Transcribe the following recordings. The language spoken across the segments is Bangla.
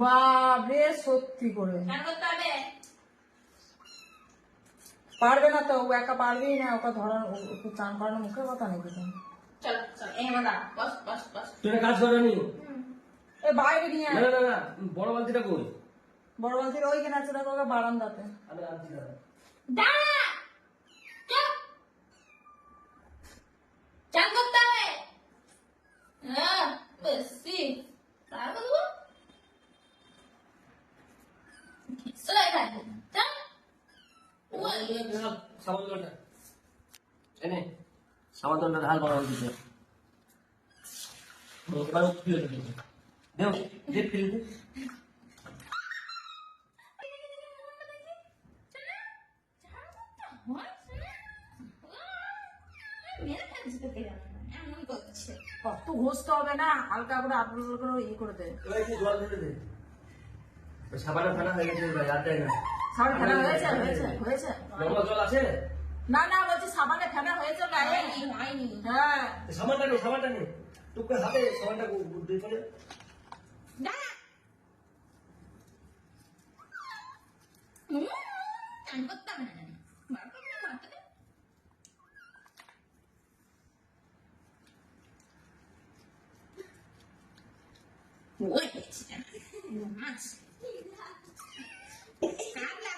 বাবরে সত্যি করে কেন করতে হবে পারবে না তো ও একা পারবেই না ওকে ধরার চান করানোর মুখের কথা নাকি তুমি চলো চলো এই আমার দাঁড়া বস বস বস তুই একটা কাজ করনি এ বাইরে নিয়ে না না না না বড় বালতিটা কই বড় বালতির ওইখানে আছে দেখো বারান্দাতে আমি আনছি দাঁড়া চুপ চান করতে হবে হ্যাঁ দেবো চলে এখানে চল সাবান জলটা এনে সাবান জলটা ঢাল বড় বালতিতে এবার ফেলে দিতে দেও যে ফেলে দে এমন করছে কত ঘষতে হবে না? হালকা করে আটল করে ইয়ে করে দে। জল ঢেলে দে। ফেলা হয়ে গেছে ভাই আর দেয় না। সাবান ফেলা হয়েছে হয়েছে হয়েছে। নর্মাল জল আছে? না না বলছি সাবানে ফেনা হয়েছে গায়ে হয়নি হয়নি। হ্যাঁ। সাবানটা নেই সাবানটা নেই টুকরে হাতে সাবানটা দুই দাঁড়া হুম, চান করতে হবে না বার করতে বার করতে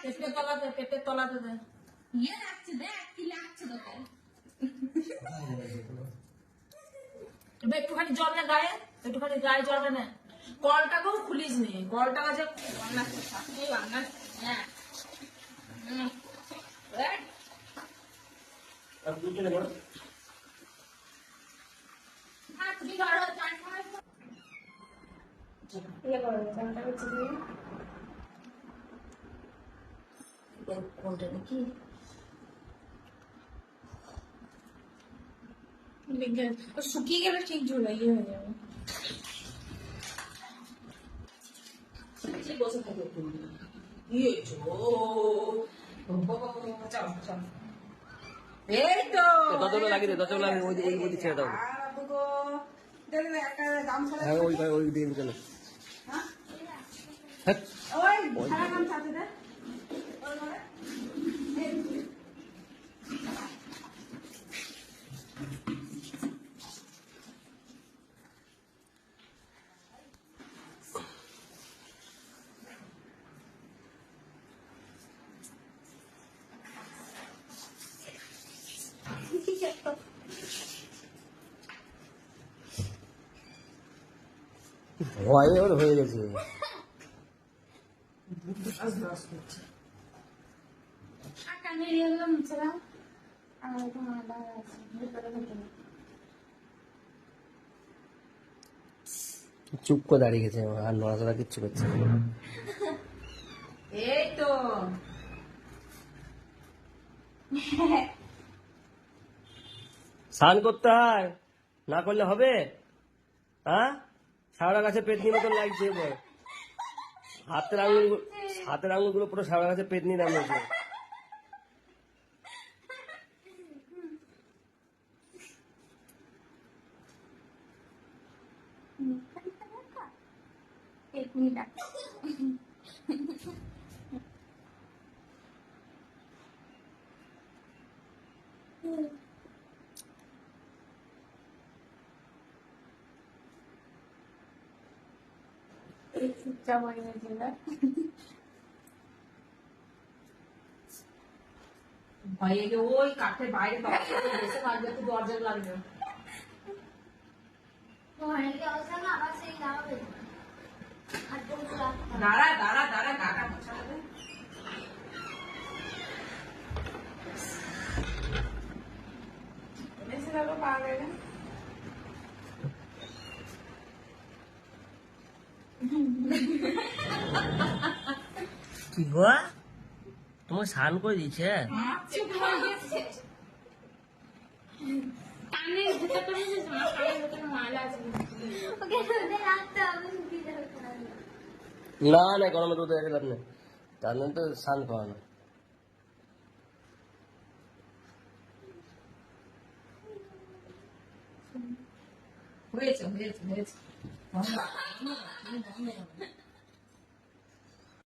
পেটের তলাতে পেটের তলাতে দে ইয়ে লাগছে দেখ কি লাগছে তোকে এবার একটুখানি জল নে গায়ে একটুখানি গায়ে জল নে কলটাকেও খুলিস নি কলটা যে বাংলাদেশ এই বাংলাদেশ হ্যাঁ হ্যাঁ তুমি ধরো ইয়ে করো চানটা হচ্ছে দিয়ে কোনটা নাকি বিজ্ঞান শুকিয়ে গেলে ঠিক ঝোলা ইয়ে হয়ে যাবে বসে থাকে ইয়ে চো চল চল এই তো দরজাটা লাগিয়ে দে দরজাটা লাগিয়ে ওই ওই ছেড়ে দাও হ্যাঁ ওই ভাই ওই দিয়ে চলে হ্যাঁ হ্যাঁ ওই সারা গামছা আছে দেখ ওই ঘরে। এই, ভয়ে ওর হয়ে গেছে চুপ করে দাঁড়িয়ে গেছে আর নড়াচড়া কিচ্ছু করছে। এই তো। স্নান করতে হয়? না করলে হবে? হ্যাঁ সারা গাছে পেটনি মতন লাগছে এবার। হাতের আঙুল হাতের আঙুলগুলো পুরো সারা গাছে পেটনি নামিয়েছে এক মিনিট চুপচাপ হয়ে গেছিল ভয়ে যে ওই কাঠের বাইরে দরজা বসে থাকবে তো দরজা লাগবে দাঁড়া দাঁড়া দাঁড়া গাটা মোছাতে এসে দেখো পাবে না কি গো? তোমার স্নান করে দিয়েছে? হয়ে বুঝেছ না না না গরমে দুধ রেখে লাভ নেই তার জন্য তো স্নান করা না হয়েছে হয়েছে। হয়েছে ধন্যবাদ, ধন্যবাদ, তুমি ধন্যবাদ।